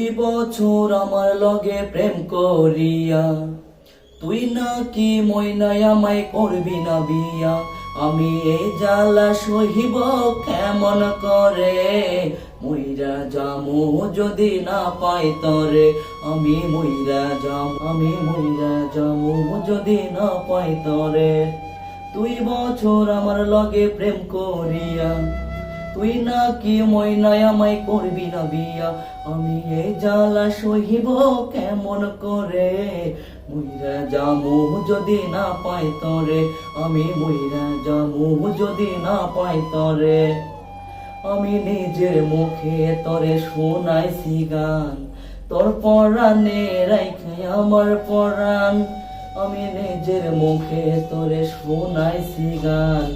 বছর আমার লগে প্রেম করিয়া। তুই নাকি ময়নায় আমায় করবি না বিয়া? আমি এই জ্বালা সহিব কেমন করে? মইরা জামু যদি না পাই তরে। আমি মইরা যাম আমি মইরা যামু যদি না পাই তরে। তুই বছর আমার লগে প্রেম করিয়া। তুই নাকি ময়নায় আমায় করবি না বিয়া? আমি এই জ্বালা সহিব কেমন করে? মুইরা জামু যদি না পাই তরে, আমি মুইরা জামু যদি না পাই তরে। আমি নিজের মুখে তরে শোনাইছি গান তোর পরাণে রাইখে আমার পরাণ। আমি নিজের মুখে তোরে শোনাইছি গান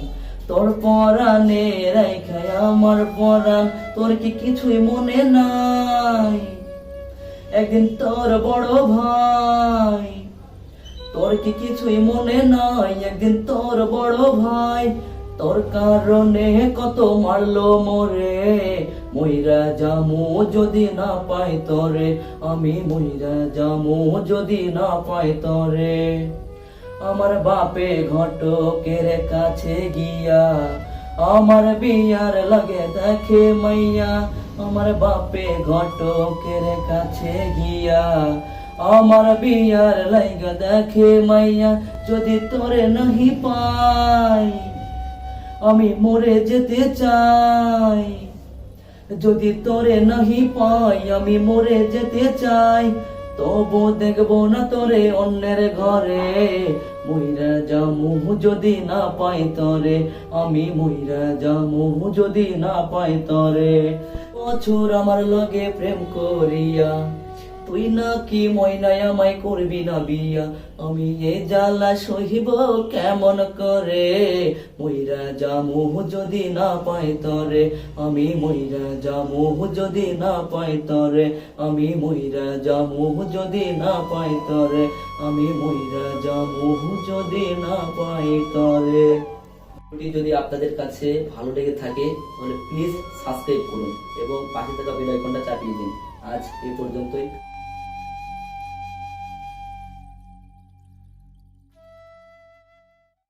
তোর পরাণে রাইখে আমার পরাণ, তোর কি কিছুই মনে নাই? একদিন তোর বড় ভাই, তোর কি কিছুই মনে নাই? একদিন তোর বড় ভাই, তোর কারণে কত মারলো মোরে। মইরা জামু যদি না পাই তরে, আমি মইরা জামু যদি না পাই তরে। আমার বাপে ঘটকের কাছে গিয়া, আমার বিয়ার লাগে দেখে মাইয়া, আমার বাপে ঘটকের কাছে গিয়া, আমার বিয়ার লাইগা দেখে মাইয়া, যদি তোরে নহি পাই, আমি মরে যেতে চাই। যদি তোরে নহি পাই, আমি মরে যেতে চাই তবু দেখব না তোরে অন্যের ঘরে। মইরা জামু যদি না পাই তরে, আমি মইরা জামু যদি না পাই তরে। বছর আমার লগে প্রেম করিয়া তুই নাকি ময়নায় আমায় করবি না বিয়া? আমি এ জ্বালা সহিব কেমন করে? মইরা জামু যদি না পাই তরে, আমি মইরা জামু যদি না পাই তরে, আমি মইরা জামু যদি না পাই তরে, আমি মইরা জামু যদি না পাই তরে। ভিডিওটি যদি আপনাদের কাছে ভালো লেগে থাকে, তাহলে প্লিজ সাবস্ক্রাইব করুন এবং পাশে থাকা বেল আইকনটা চাপিয়ে দিন। আজ এই পর্যন্তই।